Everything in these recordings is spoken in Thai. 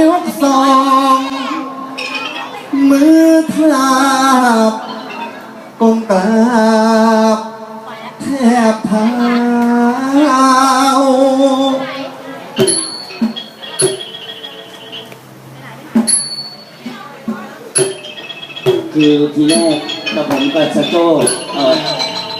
ยกสองมือทลาบ คือทีแรกกับผมกับสโจเอ่อ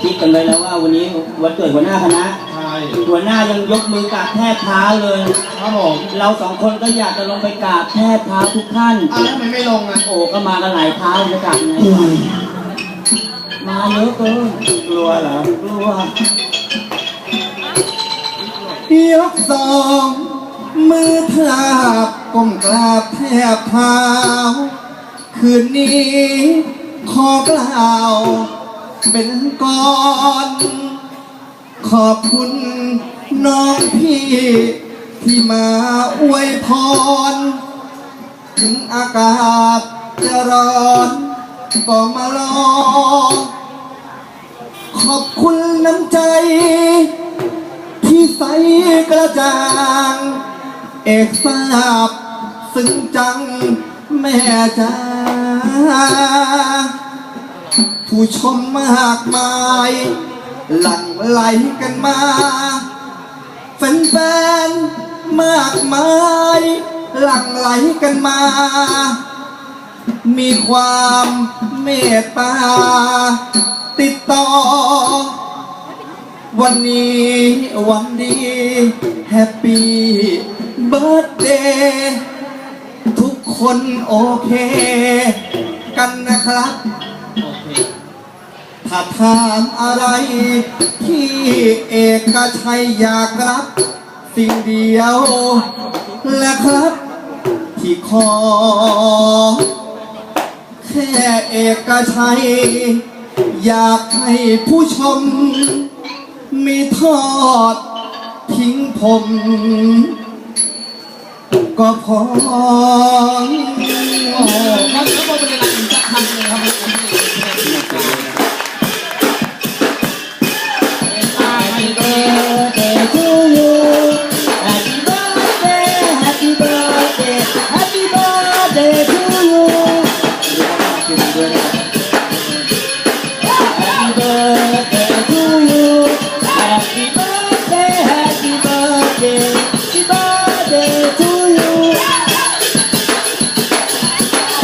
คิดกันไว้แล้วว่าวันนี้วันเกิดหัวหน้าคณะ ใช่หัวหน้ายังยกมือกราบแทบเท้าเลย ครับผมเราสองคนก็อยากจะลงไปกราบแทบเท้าทุกท่าน อ้าวทำไมไม่ลงอะโอ้ก็มากันหลายเท้าจะกราบยังไงมาเยอะเกินกลัวเหรอกลัว ยกสองมือทลาบก้มกราบแทบเท้า คืนนี้ ขอกล่าวเป็นก่อน ขอบคุณน้องพี่ ที่มาอวยพร ถึงอากาศจะร้อนก็มารอ ขอบคุณน้ำใจ ที่ใสกระจ่าง เอกทราบซึ้งจังแม่จ้า ผู้ชมมากมาย หลั่งไหลกันมาแฟนๆมากมาย หลั่งไหลกันมา มีความเมตตาติดต่อ วันนี้วันดีแฮปปี้เบิร์ดเดย์ทุกคนโอเค กันนะครับ ถ้าถามอะไร ที่เอกชัยอยากรับ สิ่งเดียวแหละครับ ที่ขอแค่เอกชัย อยากให้ผู้ชม มีทอดทิ้งผม ก็พอ โอ้ company.